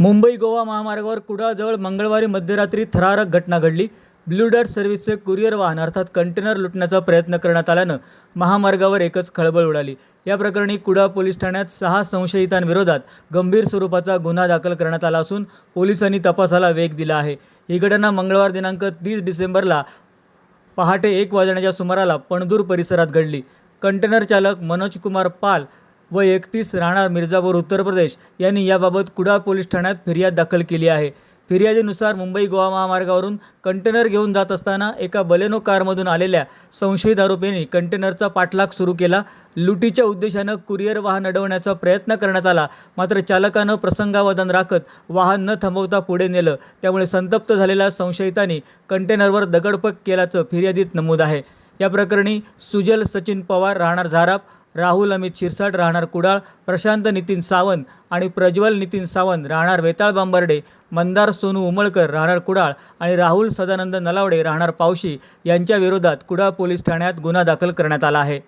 मुंबई गोवा महामार्गावर कुडाळजवळ मंगळवारी मध्यरात्री थरारक घटना घडली. ब्ल्यू डार्ट सर्व्हिसचे कुरिअर वाहन अर्थात कंटेनर लुटण्याचा प्रयत्न करण्यात आल्यानं महामार्गावर एकच खळबळ उडाली. या प्रकरणी कुडाळ पोलीस ठाण्यात सहा संशयितांविरोधात गंभीर स्वरूपाचा गुन्हा दाखल करण्यात आला असून पोलिसांनी तपासाला वेग दिला आहे. ही घटना मंगळवार दिनांक तीस डिसेंबरला पहाटे एक वाजण्याच्या सुमाराला पणदूर परिसरात घडली. कंटेनर चालक मनोज कुमार पाल व एकतीस राहणार मिर्झापूर उत्तर प्रदेश यांनी याबाबत कुडाळ पोलीस ठाण्यात फिर्याद दाखल केली आहे. फिर्यादीनुसार मुंबई गोवा महामार्गावरून कंटेनर घेऊन जात असताना एका बलेनो कारमधून आलेल्या संशयित आरोपींनी कंटेनरचा पाठलाग सुरू केला. लुटीच्या उद्देशानं कुरिअर वाहन अडवण्याचा प्रयत्न करण्यात आला. मात्र चालकानं प्रसंगावधान राखत वाहन न थांबवता पुढे नेलं. त्यामुळे संतप्त झालेल्या संशयितांनी कंटेनरवर दगडफेक केल्याचं फिर्यादीत नमूद आहे. या प्रकरणी सुजल सचिन पवार राहणार झाराप राहुल अमित शिरसाट राहणार कुडाळ प्रशांत नितीन सावंत आणि प्रज्वल नितीन सावंत राहणार वेताळ बांबर्डे मंदार सोनू उमळकर राहणार कुडाळ आणि राहुल सदानंद नलावडे राहणार पावशी यांच्या विरोधात कुडाळ पोलीस ठाण्यात गुन्हा दाखल करण्यात आला आहे.